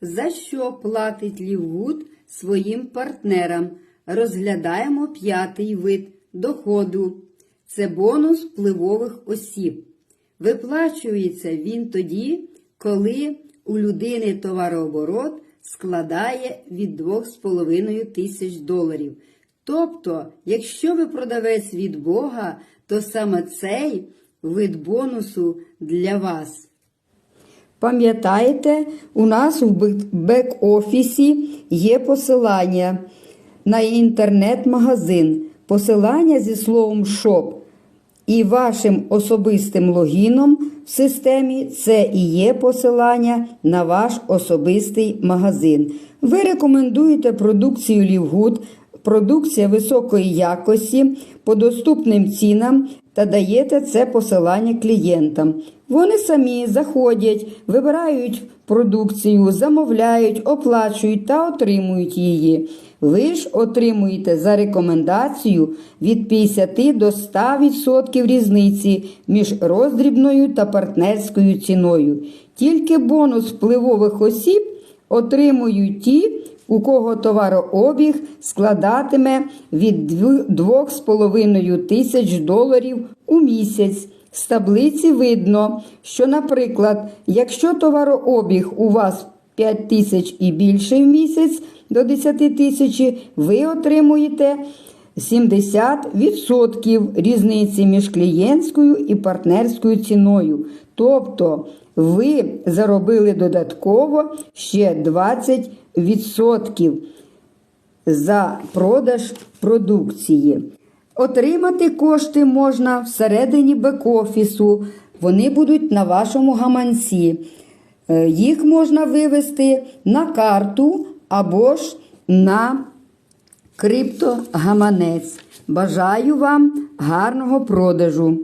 За що платить Лівгуд своїм партнерам? Розглядаємо п'ятий вид доходу. Це бонус впливових осіб. Виплачується він тоді, коли у людини товарооборот складає від 2,5 тисяч доларів. Тобто, якщо ви продавець від Бога, то саме цей вид бонусу для вас. Пам'ятаєте, у нас в бек-офісі є посилання на інтернет-магазин, посилання зі словом «Shop» і вашим особистим логіном в системі це і є посилання на ваш особистий магазин. Ви рекомендуєте продукцію Лівгуд, продукція високої якості по доступним цінам та даєте це посилання клієнтам. Вони самі заходять, вибирають продукцію, замовляють, оплачують та отримують її. Ви ж отримуєте за рекомендацію від 50 до 100% різниці між роздрібною та партнерською ціною. Тільки бонус впливових осіб отримують ті, у кого товарообіг складатиме від 2,5 тисяч доларів у місяць. З таблиці видно, що, наприклад, якщо товарообіг у вас 5 тисяч і більше в місяць до 10 тисяч, ви отримуєте 70% різниці між клієнтською і партнерською ціною. Тобто ви заробили додатково ще 20% за продаж продукції. Отримати кошти можна всередині бек-офісу. Вони будуть на вашому гаманці. Е, Їх можна вивести на карту або ж на криптогаманець. Бажаю вам гарного продажу!